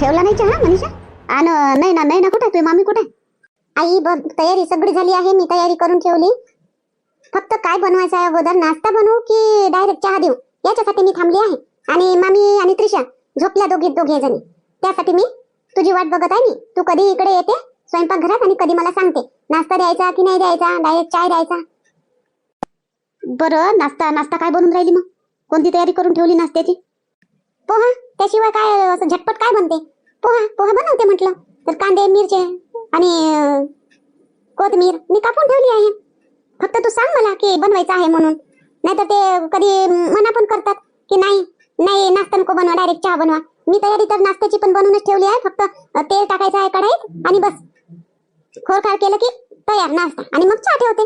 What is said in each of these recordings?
ठेवला नाही चहा मनीषा? आणि नाही ना नाही ना कुठे तुझी मामी कुठे? आई बघ तयारी सगळी झाली आहे मी तयारी करून ठेवली. फक्त काय बनवायचं आहे अगोदर नाश्ता बनवू की डायरेक्ट चहा देऊ? याच्यासाठी मी थांबली आहे. आणि मामी आणि त्रिशा झोपल्या दोघी दोघे जणी. त्यासाठी मी तुझी वाट बघत आहे मी. तू कधी इकडे येते? स्वयंपाकघरात आणि कधी मला सांगते. नाश्ता द्यायचा की नाही द्यायचा? डायरेक्ट चाय द्यायचा? बरं नाश्ता नाश्ता काय बनवून राहिली मग? कोणती तयारी करून ठेवली नाश्त्याची? पोहा? त्याशिवाय काय असं झटपट काय बनते? पोहा पोहा बनवते म्हटलं. तर कांदे मिरचे आणि कोथमीर मी कापून ठेवली आहे. फक्त तू सांग मला की बनवायचं आहे म्हणून. नाहीतर ते कधी मना पण करतात की नाही नाही नाश्ता नको बनवा डायरेक्ट चहा बनवा. मी तयारी तर नाश्त्याची पण बनवूनच ठेवली आहे. फक्त तेल टाकायचं आहे कढाईत आणि बस. खोरखार केलं की तयार नाश्ता. आणि मग चहा ठेवते.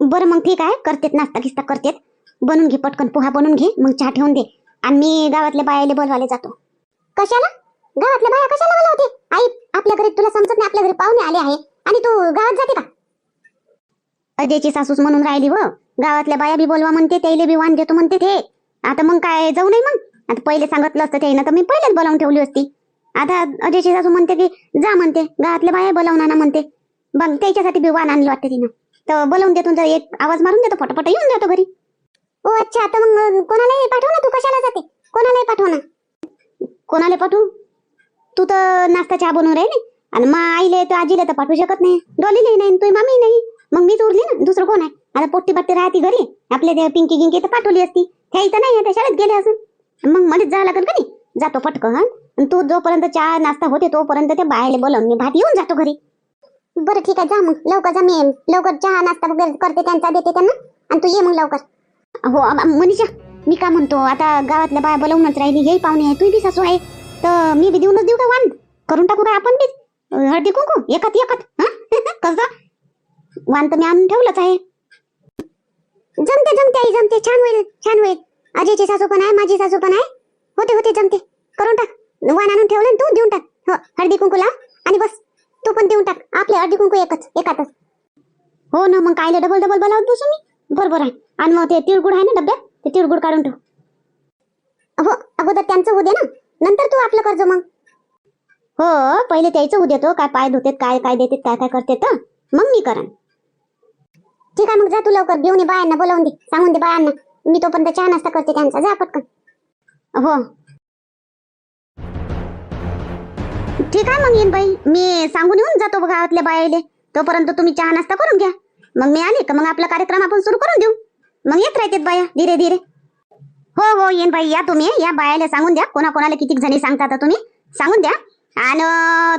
बरं मग ठीक आहे. करतेत नाश्ता किस्ता करतेत. बनवून घे पटकन. पोहा बनवून घे. मग चहा ठेवून दे. आणि मी गावातल्या बायाले बोलवायला जातो. कशाला? गावातल्या बाया कशाला बोलवते? आई आपल्या घरी तुला समजत नाही आपल्या घरी पाहुणे आले आहे. आणि तू गावात जाते का? अजयची सासूस म्हणून राहिली व गावातल्या बाया बी बोलवा म्हणते त्याला बी वाण देतो म्हणते ते. आता मग काय जाऊ नाही मग. आता पहिले सांगितलं असतं त्यानं तर मी पहिलेच बोलावून ठेवली असती. आता अजयची सासू म्हणते की जा म्हणते गावातल्या बाया बोलावून आणा म्हणते. बघ त्याच्यासाठी बी वाण आणलं वाटतं तिनं. तर बोलावून देतो एक आवाज मारून देतो फटाफट येऊन जातो घरी. ओ अच्छा तर मग कोणालाही पाठव ना तू कशाला जाते? कोणालाही पाठव ना. कोणाला पाठवू? तू तर नाश्ता चहा बनवून राहिली. आणि मग आईले तर आजीला तर पाठवू शकत नाही. डोलीले नाही तुझी मामी नाही. मग मीच उरली ना दुसरं कोण आहे? आता पोट्टी बाट्टी राहते घरी. आपल्या पिंकी गिंकी तर पाठवली असती. त्या इथं नाही त्या शाळेत गेले असून. मग मध्येच जावं लागेल का नाही? जातो पटकन. आणि तू जोपर्यंत चहा नाश्ता होते तोपर्यंत त्या बाहेर बोलवून मी भात येऊन जातो घरी. बरं ठीक आहे जा मग. लवकर जा मी लवकर चहा नाश्ता वगैरे करते त्यांचा देते त्यांना. आणि तू ये मग लवकर. हो मनीषा मी का म्हणतो आता गावातल्या बाया बोलवूनच राहिली हे पाहुणे आहे तू बी सासू आहे तर मी बी देऊनच देऊ का वाण करून टाकू का आपण बी? हळदी कुंकू एकत एकत कस कसं? वाण तर मी आणून ठेवलंच आहे. जमते जमते आई जमते छान होईल छान होईल. अजयचे सासू पण आहे माझी सासू पण आहे. होते होते जमते. करून टाक. वाण आणून ठेवलं तू देऊन टाक. हो हळदी कुंकू लाव आणि बस तू पण देऊन टाक. आपले हळदी कुंकू एकच एकातच. हो ना मग कायले डबल डबल बोलावत बसू मी? बरोबर आहे. आणि मग ते तिळगुळ आहे ना डब्यात ते तिळगुळ काढून ठेव. हो अगोदर त्यांचं होऊ दे ना. नंतर तू आपलं कर्ज मग. हो पहिले त्याचं होऊ देतो. काय पाय धुतेत काय काय देतेत काय काय करते तर मग मी करण. ठीक आहे मग जा तू लवकर. घेऊन ये बायांना बोलावून दे. सांगून दे बायांना. मी तोपर्यंत चहा नाश्ता करते त्यांचा. जा पटकन. हो. ठीक आहे मग येईन बाई. मी सांगून येऊन जातो गावातल्या बायाले. तोपर्यंत तुम्ही चहा नाश्ता करून घ्या. मग मी आले का मग आपला कार्यक्रम आपण सुरू करून देऊ? मग येत राहतात बाया धीरे धीरे. हो हो येईन बाई या तुम्ही. या बायाला सांगून द्या. कोणाकोणाला किती जणी सांगता तुम्ही? सांगून द्या. आणि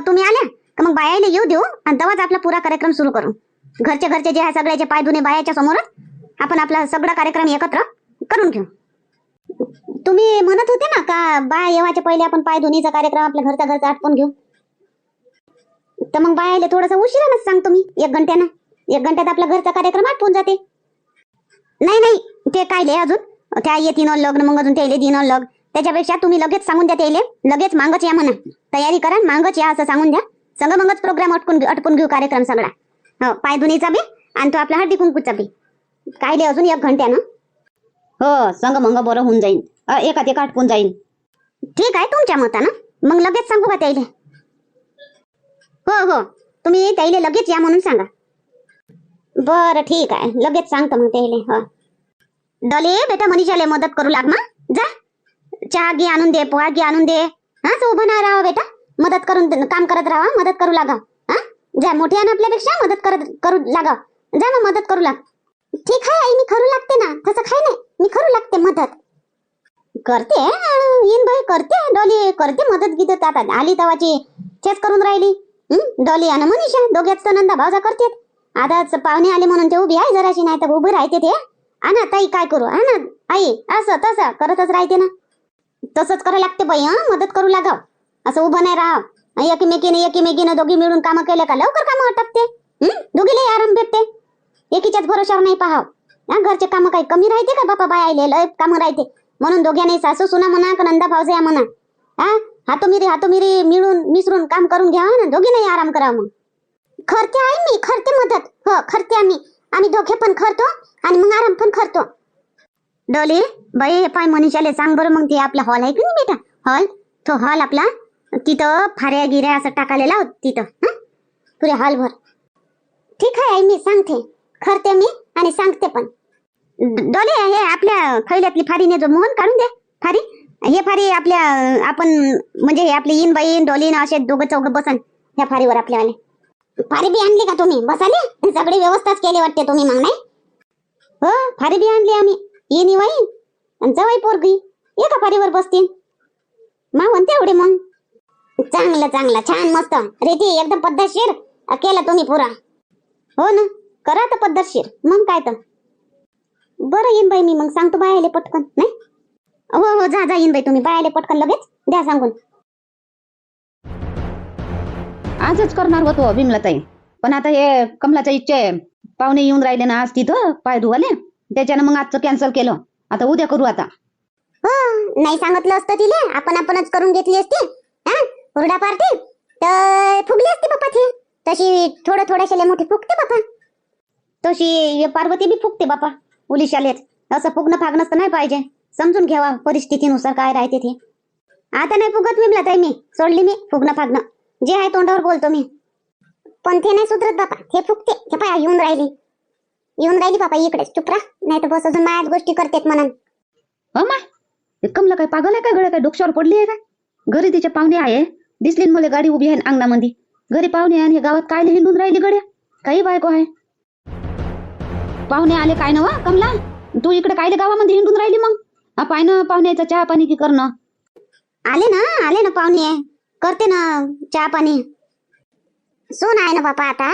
तुम्ही आल्या का मग बायाला येऊ देऊ आणि तेव्हाच आपला पुरा कार्यक्रम सुरू करू. घरचे घरचे जे आहे सगळ्याचे पाय धुणे बायाच्या समोरच आपण आपला सगळा कार्यक्रम एकत्र करून घेऊ. तुम्ही म्हणत होते ना का बाया येवाच्या पहिले आपण पाय धुणीचा कार्यक्रम आपल्या घरचा घरचा आटपून घेऊ? तर मग बायाला थोडासा उशिरानच सांगतो मी एक घंट्यानं. एक घंट्यात आपला घरचा कार्यक्रम आटपून जाते. नाही नाही ते काय लय अजून? त्या येतीन लग्न मग अजून त्याले दिन लग त्याच्यापेक्षा तुम्ही लगेच सांगून द्या त्याले. लगेच मागच या म्हणा. तयारी करा मागच या असं सांगून द्या. सगळं मगच प्रोग्राम अटकून घेऊ अटकून घेऊ कार्यक्रम सगळा. हो पायधुनीचा बी आणि तो आपला हळदी कुंकूचा बी. काय लय अजून एक घंट्यानं? हो संग मंग बरं होऊन जाईन. एका एकात एक आटपून जाईन. ठीक आहे तुमच्या मतानं. मग लगेच सांगू का त्याईले हो हो. तुम्ही त्याले लगेच या म्हणून सांगा. बरं ठीक आहे. लगेच सांगतो मग ते हो. डॉली बेटा मनीषाला मदत करू लाग मग. जा. चहा घे आणून दे पोहा घे आणून दे. हा तो उभं नाही राहा बेटा. मदत करून काम करत राहा मदत करू लागा हा? जा मोठी आहे ना आपल्यापेक्षा मदत करत करू लागा जा मग मदत करू लाग. ठीक आहे आई मी करू लागते ना. तसं काही नाही. मी करू लागते मदत. करते येईन बाई करते. डोली करते मदत गीत. आता आली तवाची. तेच करून राहिली. डोली आणि मनीषा दोघ्याच नंदा भावजा करते आता पाहुणे आले म्हणून ते उभी आहे जराशी नाही तर उभी राहते ते. आणा ताई काय करू? आणा आई असं तसं करतच राहते ना. तसंच करावं लागते बाई हा मदत करू लागाव. असं उभं नाही राहाव. एकमेकीने एकीमेकीने दोघी मिळून कामं केले का? लवकर कामं अटकते हं? दोघीलाही आराम भेटते. एकीच्याच भरोशावर नाही पाहाव. हा घरचे कामं काही कमी राहते का बापा बायाले लय कामं राहते. म्हणून दोघ्याने सासू सुना म्हणा का नंदा भावजा या म्हणा. हा हातोमिरी हातोमिरी मिळून मिसळून काम करून घ्या. ना दोघींनाही आराम करा मग. खरते आहे मी खरते मदत. हो खरते आम्ही आम्ही दोघे पण खरतो आणि मग आराम पण करतो डोली बाई हे पाय मनीषाले सांग बरं मग ते आपला हॉल आहे की नाही बेटा? हॉल? तो हॉल आपला तिथं फाऱ्या गिऱ्या असं टाकायला लाव तिथं हं? पुरे हॉलभर. ठीक आहे आई मी सांगते. खरते मी आणि सांगते पण. डोले हे आपल्या खैल्यातली फारीने जो मोहन काढून दे फारी. हे फारी आपल्या आपण म्हणजे हे आपले इन बाईन डोलीन असे दोघं चौघ बसन ह्या फारीवर आपल्यावाले. फारी बी आणली का तुम्ही? बसाले सगळी व्यवस्थाच केली वाटते तुम्ही मग नाही? हो फारी बी आणली आम्ही. येणी वाई आणि जवाई पोरगी. एका फारीवर बसतील मा म्हणते एवढे मग. चांगलं चांगलं. छान मस्त. रेती एकदम पद्धतशीर. केला तुम्ही पुरा. हो ना? करा तर पद्धतशीर. मग काय तर. बरं येईन बाई मी. मग सांगतो बायाले पटकन नाही? हो हो जा जा येईन बाई तुम्ही. बायाले पटकन लगेच द्या सांगून. आजच करणार होतो विमलाताई. पण आता हे कमलाच्या इच्छे पाहुणे येऊन राहिले ना आज तिथं पाय धुवाले. त्याच्यानं मग आजचं कॅन्सल केलं. आता उद्या करू आता. हो नाही सांगितलं असतं तिले. आपण आपणच करून घेतली असती. हुरडा पार्टी. तर फुगली असती बापा ती. तशी थोडं थोड्याशाले मोठी फुगते बापा. तशी पार्वती बी फुगते बापा उलिशालेत. असं फुगणं फागणंच तर नाही पाहिजे. समजून घ्यावा परिस्थितीनुसार काय राहते ते. आता नाही फुगत विमला ताई मी. सोडली मी फुगणं फागणं. जे आहे तोंडावर बोलतो मी. पण ते नाही सुधरत बापा. ते फुगते ते पाय येऊन राहिली. येऊन राहिली बापा इकडे चुप राह. नाही तर बस अजून मायाच गोष्टी करतेत म्हणून. हो माय हे कमला काय पागल आहे काय? गड्या काय डोक्यावर पडली आहे काय? घरी तिचे पाहुणे आहे. दिसली मला गाडी उभी आहे अंगणामध्ये. घरी पाहुणे आणि हे गावात काय हिंडून राहिली गड्या? काही बायको आहे. पाहुणे आले काय ना वा कमला? तू इकडे काय गावामध्ये हिंडून राहिली मग? हा पाय ना पाहुण्याचा चहा पाणी की करणं? आले ना आले ना पाहुणे. करते ना चहा पाणी. सून आहे ना बापा आता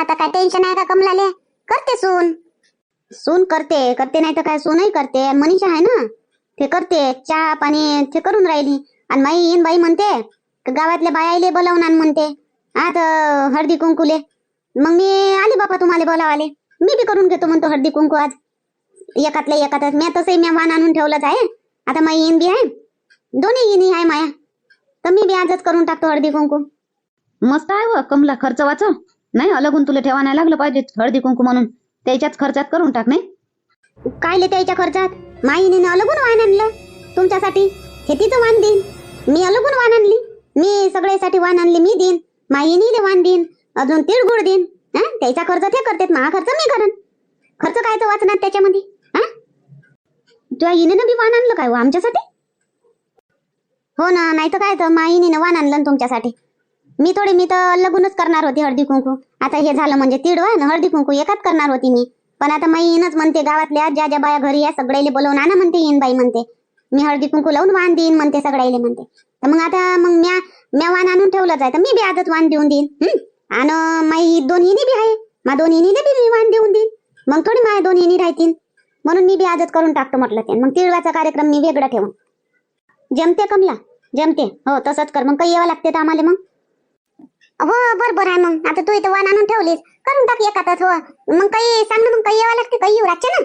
आता काय टेन्शन आहे का कमलाले? करते सून. सून करते करते नाही तर काय सूनही करते. मनीषा आहे ना ते करते चहा पाणी ते करून राहिली. आणि माई येईन बाई म्हणते गावातल्या बायाले बोलावून आण म्हणते. आता हळदी कुंकूले. मग मी आली बापा तुम्हाला बोलावाले. मी बी करून घेतो म्हणतो हळदी कुंकू आज. एकातल्या एकातच. मी तसंही मी वाण आणून ठेवलंच आहे. आता माई येईन बी आहे. दोन्ही येणी आहे माया. तर मी बी आजच करून टाकतो हळदी कुंकू. मस्त आहे व कमला खर्च वाचव. नाही अलगून तुला ठेवा नाही लागलं पाहिजे हळदी कुंकू म्हणून. त्याच्याच खर्चात करून टाक नाही? कायले त्याच्या खर्चात? माईने अलगून वाण आणलं. तुमच्यासाठी हे तिचं वाण देईन. मी अलगून वाण आणली. मी सगळ्यासाठी वाण आणली मी देईन. माईनीले वाण देईन. अजून तिळगुळ देईन. हा? त्याचा खर्च ते करतेत मा खर्च मी करन. खर्च कायचं वाचणार त्याच्यामध्ये? हा? तुझ्या इनेनं बी वाण आणलं काय आमच्यासाठी? हो ना नाही तर काय तर माईनीनं वाण आणलं ना तुमच्यासाठी. मी थोडी मी तर लगूनच करणार होती हळदी कुंकू. आता हे झालं म्हणजे तिळवा ना हळदी कुंकू एकाच करणार होती मी. पण आता माई येईनच म्हणते गावातल्या ज्या ज्या बाया घरी या सगळ्याले बोलवून आणा म्हणते येईन बाई म्हणते. मी हळदी कुंकू लावून वाण देईन म्हणते सगळ्याले म्हणते. तर मग आता मग म्या म्या वाण आणून ठेवलंच आहे तर मी बी आजच वाण देऊन देईन. आणि माई दोन्हीनी बी आहे. मा दोन्हीने बी मी वाण देऊन देईन. मग थोडी माय दोन्हीनी राहतील. म्हणून मी बी आजच करून टाकतो म्हटलं ते मग तिळवाचा कार्यक्रम मी वेगळा ठेवून. जमते कमला जमते. हो तसंच कर. मग काही यावं लागते तर आम्हाला मग. हो बरोबर आहे मग. आता तू इथं वाण आणून ठेवलीस. करून टाक एकातच हो. मग काही सांग ना मग काही यावं लागते? काही येऊ रातच्या ना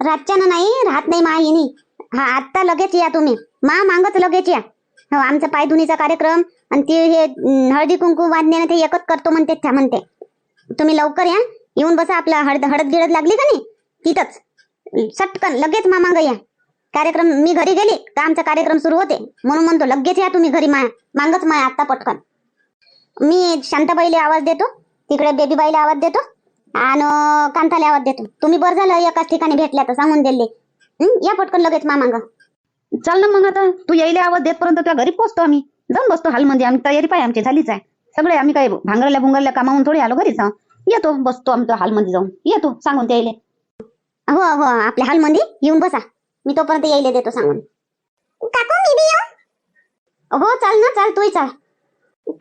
रातच्या ना नाही राहत नाही मा हिनी. हा आत्ता लगेच या तुम्ही. मा मागच लगेच या. हो आमचा पायधुनीचा कार्यक्रम आणि ते हे हळदी कुंकू वाजण्याने ते एकच करतो म्हणते त्या म्हणते. तुम्ही लवकर या. येऊन बसा आपला हळद हळद गिळद लागली का नाही? तिथंच. सटकन लगेच मा मागं या. कार्यक्रम मी घरी गेली का आमचा कार्यक्रम सुरू होते? म्हणून म्हणतो लगेच या तुम्ही घरी माया. मागच माया आत्ता पटकन. मी शांताबाईला आवाज देतो तिकडे बेबीबाईला आवाज देतो आणि कांताला आवाज देतो. तुम्ही बरं झालं एकाच ठिकाणी भेटल्या तर सांगून दिले या पटकन लगेच मा मागं चल ना मग आता. तू यायला आवाज देतपर्यंत त्या घरी पोचतो आम्ही. जाऊन बसतो हॉलमध्ये. आम्ही तयारी पाय आमची झालीच आहे. सगळे आम्ही काय भांगरल्या भुंगरल्या कामावून थोडी आलो घरीच. येतो बसतो आमच्या हॉलमध्ये जाऊन. येतो सांगून त्याला हो हो आपल्या हॉलमध्ये येऊन बसा. मी तोपर्यंत यायला देतो सांगून. काकू मी बी येऊ? हो चाल ना चाल तूही चाल.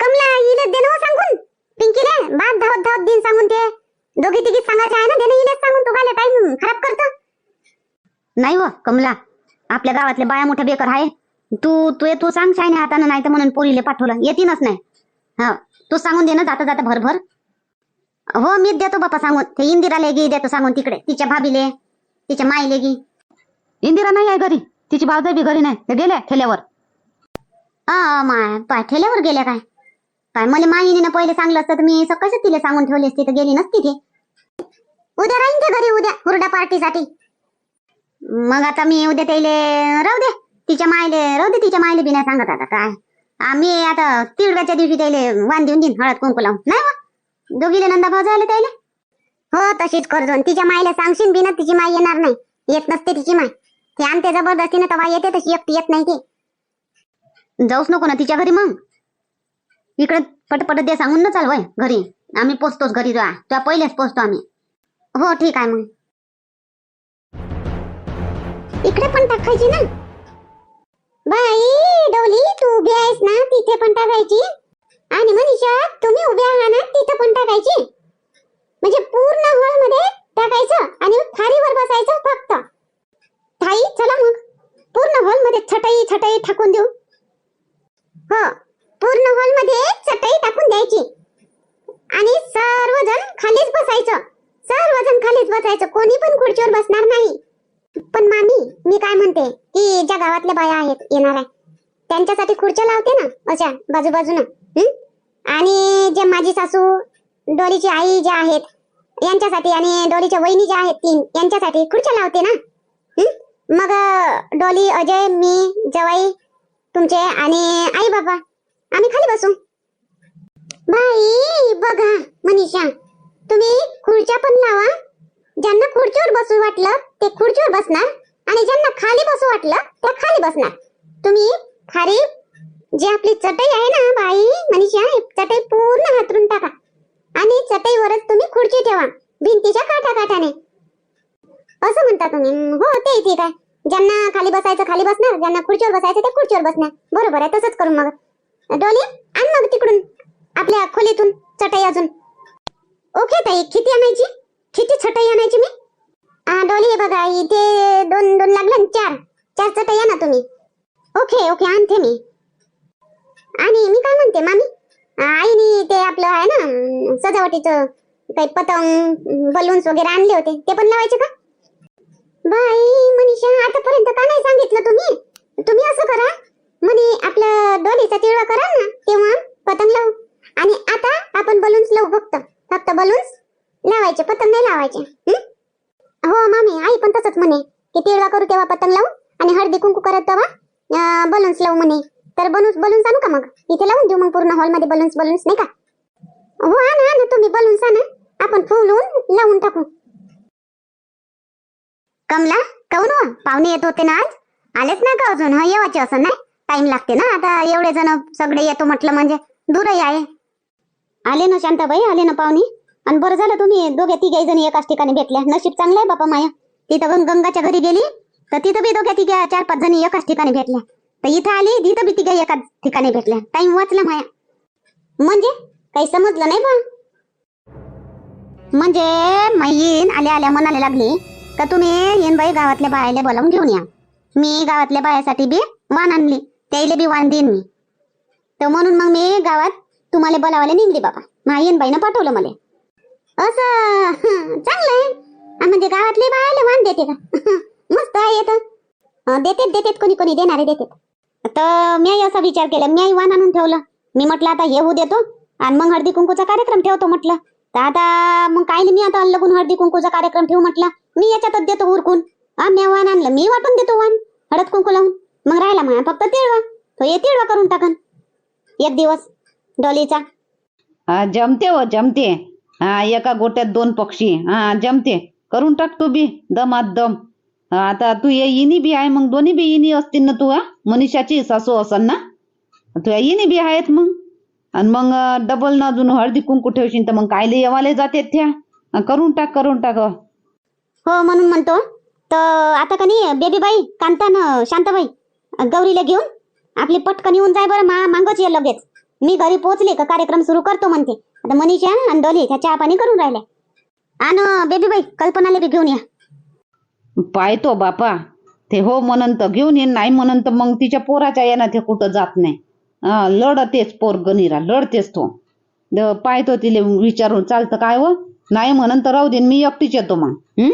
कमला इले दे ना हो सांगून. पिंकीले बाद धावत धावत दिन सांगून ते. दोघी तिघी सांगायचे आहे ना दे ना इलेच सांगून तू घाले टाइम खराब करतो. नाही व कमला आपल्या गावातले बाया मोठ्या बेकार आहे. तू तू तू सांग शायने हातानं नाही तर म्हणून पोरीले पाठवलं. येतीनच नाही. हा तू सांगून दे ना जाता जाता भरभर. हो मीच देतो बापा सांगून. ते इंदिराला गी देतो सांगून तिकडे. तिच्या भाभीले तिच्या माईले गी इंदिरा नाही आहे घरी. तिची भावजाई बी घरी नाही. ते गेल्या ठेल्यावर. आ माय पाय ठेल्यावर गेल्या काय? काय मला माईने पहिले सांगलं असतं तर मी सकाळच तिला सांगून ठेवली असती? तर गेली नसती ते. उद्या राहीन ते घरी उद्या? हुरडा पार्टीसाठी. मग आता मी उद्या त्याले राहू दे. तिच्या मायले राहू दे तिच्या मायले बी नाही सांगत आता काय. आम्ही आता तिळव्याच्या दिवशी त्याले वाण देऊन देईन हळद कुंकू लावून. नाही बा? दोघीले नंदा भाऊ झाले त्याले? हो तशीच करजो. तिच्या माईला सांगशील बी ना तिची माई येणार नाही. येत नसते तिची माय. ते आणते जबरदस्तीनं तवा येते तशी एकटी येत नाही ती. जाऊच नको ना तिच्या घरी मग. इकडे पटपट दे सांगून ना चालवय घरी. आम्ही पोचतोच घरी तुला तुला पहिलेच पोचतो आम्ही. हो ठीक आहे मग. इकडे पण टाकायची ना. बाई डोली तू उभी आहेस ना? तिथे पण टाकायची. आणि मनीषा तुम्ही उभ्या आहात ना तिथे पण टाकायची. म्हणजे पूर्ण हॉलमध्ये टाकायचं आणि खारीवर बसायचं फक्त. ताई चला मग. पूर्ण हॉलमध्ये छटई छटई टाकून देऊ. हो पूर्ण हॉलमध्ये चटई टाकून द्यायची. आणि सर्वजण खालीच बसायचं. सर्वजण खालीच बसायचं. कोणी पण खुर्चीवर बसणार नाही. पण मामी मी काय म्हणते की ज्या गावातल्या बाया आहेत येणार आहे. त्यांच्यासाठी खुर्च्या लावते ना अशा बाजूबाजूनं. आणि जे माझी सासू डोलीची आई ज्या आहेत यांच्यासाठी आणि डोलीच्या वहिनी ज्या आहेत तीन यांच्यासाठी खुर्च्या लावते ना. मग डॉली डोली अजय मी जवाई तुमचे आणि आई बाबा आम्ही खाली बसू. बाई बघा मनीषा तुम्ही खुर्च्या पण लावा. ज्यांना खुर्चीवर बसू वाटलं ते खुर्चीवर बसणार. आणि ज्यांना खाली बसू वाटलं त्या खाली बसणार. तुम्ही खाली जी आपली चटई आहे ना बाई मनीषा ही चटई पूर्ण हातरून टाका. आणि चटईवरच तुम्ही खुर्ची ठेवा भिंतीच्या काठा काठाने असं म्हणता तुम्ही हो ते ठीक आहे. ज्यांना खाली बसायचं खाली बसणार ज्यांना खुर्चीवर बसायचं ते खुर्चीवर बसणार बरोबर आहे तसंच करू मग. डोली आण मग तिकडून आपल्या खोलीतून चटई अजून. ओके ताई किती आणायची? किती चटई आणायची मी? डोली हे बघा इथे दोन दोन लागले ना चार. चार चटई आणा तुम्ही. ओके ओके आणते मी. आणि मी काय म्हणते मामी? आईने ते आपलं आहे ना सजावटीचं काही पतंग बलून्स वगैरे आणले होते. ते पण लावायचे का? बाई मनीषा आतापर्यंत का नाही सांगितलं तुम्ही? तुम्ही असं करा. म्हणे आपलं डोलीचा तिळवा करा ना तेव्हा पतंग लावू. आणि आता आपण बलून्स लावू फक्त. फक्त बलून्स लावायचे पतंग नाही लावायचे. हो? मामी आई पण तसंच म्हणे की तिळवा करू तेव्हा पतंग लावू आणि हळदी कुंकू करत तेव्हा बलून्स लावू म्हणे. तर बलून्स बलून्स आणू का मग? इथे लावून देऊ मग पूर्ण हॉलमध्ये बलून्स बलून्स नाही का? हो आणा आणा तुम्ही बलून्स आणा. आपण फुलून लावून टाकू. कमला काऊन हो? पाहुणे येत होते ना आज? आलेच ना का अजून? हा येवाचे असं नाही? टाइम लागते ना? आता एवढे जण सगळे येतो म्हटलं म्हणजे दूरही आहे. आले ना शांताबाई? आले ना पाहुणे? आणि बरं झालं तुम्ही दोघ्या तिघे जणी एकाच ठिकाणी भेटल्या. नशीब चांगलं आहे बापा माया. तिथं गंगाच्या घरी गेली तर तिथं बी दोघ्या तिघ्या चार पाच जणी एकाच ठिकाणी भेटल्या. तर इथं आली तिथं बी तिघ्या एकाच ठिकाणी भेटल्या. टाइम वाचला माया. म्हणजे? काही समजलं नाही बा? म्हणजे मैन आल्या आल्या म्हणायला लागली. का तुम्ही येन बाई गावातल्या बायाला बोलावून घेऊन या. मी गावातल्या बायासाठी बी वाण आणली त्याला बी वाण देईन मी. तर म्हणून मग मी गावात तुम्हाला बोलावायला निघली बाबा. मायन बाईनं पाठवलं मला. असं चांगलं आहे. म्हणजे गावातले बायाला वाण देते का? मस्त आहे येत देतेत देतेत कोणी कोणी देणारे देतेत. तर मी असा विचार केला मी वाण आणून ठेवलं. मी म्हटलं आता येऊ देतो. आणि मग हळदी कुंकूचा कार्यक्रम ठेवतो म्हटलं. तर आता मग काय नाही मी आता लगून हळदी कुंकूचा कार्यक्रम ठेवू म्हटलं? मी याच्यातच देतो उरकून. आम्ही वाण आणलं. मी वाटून देतो वाण. हळद कुंकू लावून. मग राहिला म्हणा फक्त तिळवा तो ये तिळवा करून टाकन. एक दिवस डॉलीचा. हा जमते हो जमते. हा एका गोट्यात दोन पक्षी. हा जमते. करून टाक तू बी दमात दम आता तू ये इनी बी आहे मग दोन्ही बी इनी असतील ना तू हा? मनीषाची सासू असन ना? तुझ्या इनी बी आहेत मग. आणि मग डबल ना अजून हळदी कुंकू ठेवशील तर मग कायले येवाले जाते त्या? करून टाक करून टाक. हो म्हणून म्हणतो. तर आता का नाही बेबी बाई कांतान शांताबाई गौरीला घेऊन आपली पटकन येऊन जाय बरं मा मागच ये लगेच. मी घरी पोहोचले का कार्यक्रम सुरू करतो म्हणते. आता मनीषा आणि डोली त्या चहा पाणी करून राहिल्या. आणि बेबी बाई कल्पनाला बी घेऊन या. पाहतो बापा. ते हो म्हणन तर घेऊन येईन नाही म्हणन तर मग तिच्या पोराच्या यानं ते कुठं जात नाही. हा लढतेच पोर गणिरा लढतेच तो. द- पाहतो तिले विचारून चालतं काय हो? नाही म्हणन तर राहू दे मी एकटीच येतो मग. हं?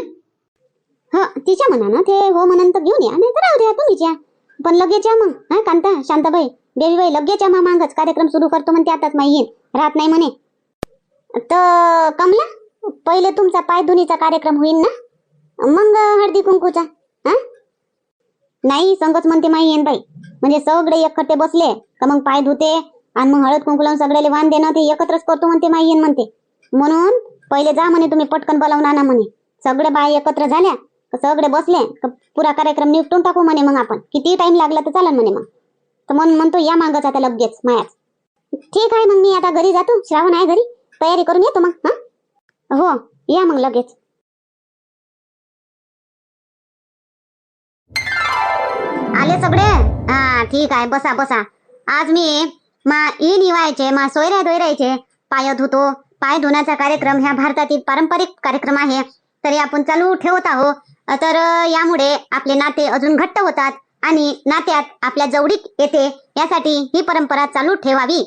तिच्या म्हणा ना ते हो म्हणून तर घेऊन या नाही तर राहू द्या तुम्हीच या पण लगेच या मग. हा कांता शांताबाई देवीबाई लगेच या मग मागच कार्यक्रम सुरू करतो म्हणते आताच माही येईन. राहत नाही म्हणे. तर कमला पहिले तुमचा पाय धुनीचा कार्यक्रम होईल ना? मग हळदी कुंकूचा. हा? नाही संगच म्हणते माई येईन बाई. म्हणजे सगळे एकखट्टे बसले का मग पाय धुते आणि मग हळद कुंकू लावून सगळ्याला वाण देणं ते एकत्रच करतो म्हणते माई येईन म्हणते. म्हणून पहिले जा म्हणे तुम्ही पटकन बोलावून आणा म्हणे. सगळे बाय एकत्र झाल्या. सगळे बसले. तर पुरा कार्यक्रम निपटून टाकू म्हणे मग आपण. किती टाइम लागला तर चालेल म्हणे मग. तर म्हणून म्हणतो या मागच आता लगेच मायाच ठीक आहे मग मी आता घरी जातो. श्रावण आहे घरी. तयारी करून येतो मग हा? हो या मग लगेच. आले सगळे? हा ठीक आहे. बसा बसा. आज मी मा ई निवायचे मा सोयऱ्या दोयरायचे पाय धुतो. पाय धुण्याचा कार्यक्रम ह्या भारतातील पारंपरिक कार्यक्रम आहे. तरी आपण चालू ठेवत आहो तर यामुळे आपले नाते अजून घट्ट होतात आणि नात्यात आपल्या जवळीक येते यासाठी ही परंपरा चालू ठेवावी.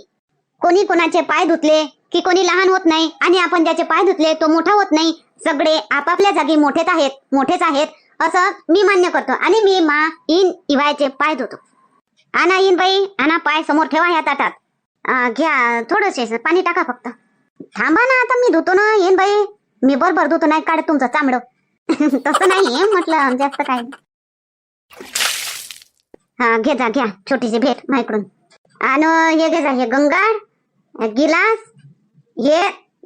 कोणी कोणाचे पाय धुतले की कोणी लहान होत नाही आणि आपण ज्याचे पाय धुतले तो मोठा होत नाही सगळे आपापल्या जागी मोठेच आहेत मोठेच आहेत असं मी मान्य करतो आणि मी मा इन इवायचे पाय धुतो. आणा इन बाई आणा पाय समोर ठेवा ह्या ताटात. घ्या थोडंसे पाणी टाका फक्त. थांबा ना आता मी धुतो ना येईन बाई. मी बरोबर धुतो नाही काढत तुमचं चांबडं तसं नाही म्हटलं जास्त काय हा घे जा घ्या छोटीशी भेट माझ्याकडून आणि हे घे जा हे गंगाळ गिलास हे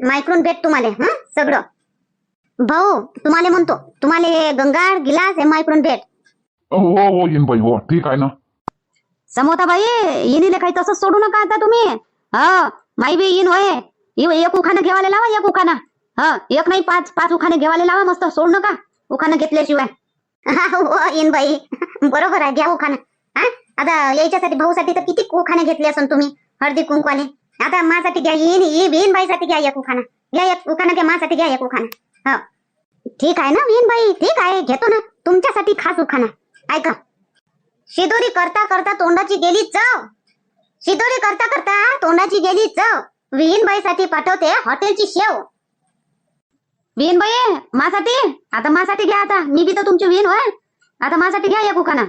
मायकडून भेट तुम्हाला हा सगळं. भाऊ तुम्हाला म्हणतो तुम्हाला हे गंगाळ गिलास हे मायकडून भेट. हो हो येईन बाई हो ठीक आहे ना. समोताबाई येणीले काही तसंच सोडू नका आता तुम्ही. हा माई बी येईन होय. येऊ एक उखाणं घेवाले लावा एक उखाणा. हा एक नाही पाच. पाच उखाणे घेवाले लावा मस्त. सोड नका उखानं घेतल्याशिवाय. हो, हो बाई. बरोबर आहे घ्या उखाणं. हा? आता याच्यासाठी भाऊसाठी तर किती उखाने घेतले असून तुम्ही हळदी कुंकवाले आता माझ्यासाठी घ्या येईन येईन बाईसाठी घ्या एक उखाना घ्या एक उखाणा घ्या माझ्यासाठी घ्या एक उखाना हो. ठीक आहे ना वीन बाई? ठीक आहे घेतो ना. तुमच्यासाठी खास उखाना ऐका. शिदोरी करता करता तोंडाची गेली चव. शिदोरी करता करता तोंडाची गेली चव. विहीनबाईसाठी पाठवते हॉटेलची शेव. विहीन बाई मासाठी? आता मासाठी घ्या आता. मी बी तर तुमची विहीन होय आता मासाठी घ्या एक उखाणा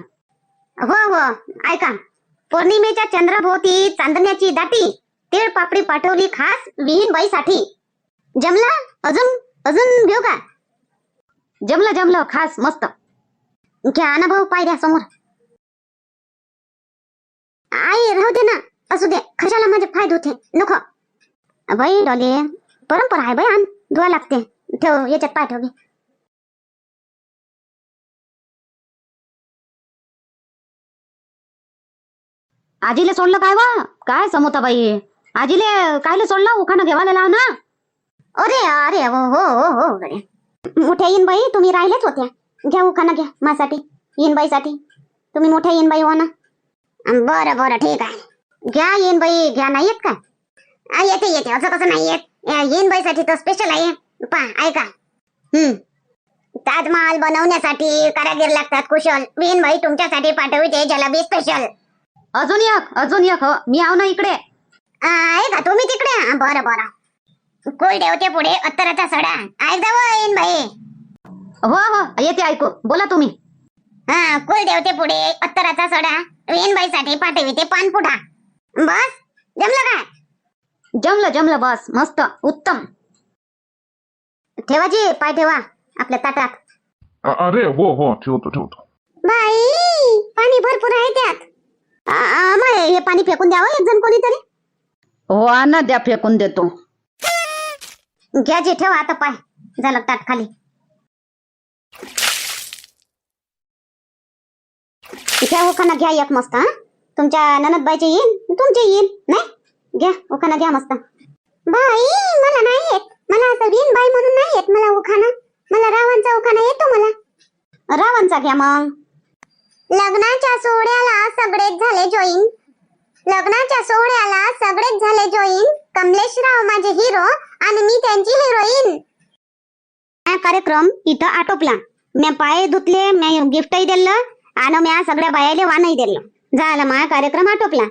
हो हो. ऐका. पौर्णिमेच्या चंद्रभोवती चांदण्याची दाटी तीळ पापडी पाठवली खास विहीनबाईसाठी जमला? अजून? अजून घेऊ का? जमलं जमलं. खास मस्त. घ्या ना भाऊ पाय द्या समोर. आई राहू दे ना. असू दे. कशाला माझे फायदे होते नको. बाई डॉले. परंपरा आहे बाई आण. धुवा लागते. ठेव याच्यात पाय ठेव घे. आजीले सोडलं काय वा काय समोताबाई आजीले कायले सोडलं उखाणं घेवायला लाव ना अरे अरे हो हो हो हो गड्या. मोठ्या येईनबाई तुम्ही राहिलेच होत्या घ्या उखाणं घ्या माझ्यासाठी येईनबाईसाठी तुम्ही मोठ्या येईनबाई हो ना बरं बरं ठीक आहे घ्या येईनबाई घ्या नाही येत का येते येते असं कसं नाही येत येईन बाईसाठी तर स्पेशल आहे पा ऐका. हम्म. ताजमहाल बनवण्यासाठी कारागीर लागतात कुशल. येईनबाई तुमच्यासाठी पाठवते जलाबी स्पेशल अजून एक अजून एक हो. मी आव ना इकडे. आहे का तुम्ही तिकडे हा, बरं बरं. कोल ठेवते पुढे अत्तराचा सडा. ऐकता हो येईनबाई हो हो. येते ऐकू. बोला तुम्ही. हा कुल देवते पुढे अत्तराचा सडा. वेणबाईसाठी पाठविते पानपुठा. बस जमलं काय? जमलं जमलं बस. मस्त उत्तम. ठेवाजी पाय ठेवा आपल्या ताटात. अ- अरे हो हो ठेवतो ठेवतो. बाई पाणी भरपूर आहे त्यात. आ- हे पाणी फेकून द्यावं एक जण कोणीतरी? हो आणा द्या फेकून देतो. घ्या जे ठेवा आता पाय. झालं ताट खाली. घ्या उखाना घ्या एक मस्त हा. तुमच्या ननदबाईचे येईन? तुमचे येईन नाही? घ्या उखाना घ्या मस्त. बाई मला नाही येत. मला असं वीन बाई म्हणून नाही येत मला उखाणा. मला रावणचा उखाणा येतो मला. रावणचा घ्या मग. लग्नाच्या सोहळ्याला सगळेच झाले जॉईन लग्नाच्या सोहळ्याला सगळेच झाले जॉईन कमलेशराव माझे हिरो आणि मी त्यांची हिरोईन हा कार्यक्रम इथं आटोपला. म्या पाय धुतले म्या गिफ्टही दिलं आणि म्या सगळ्या बायाले वाणही दिलं. झाला माझा कार्यक्रम आटोपला.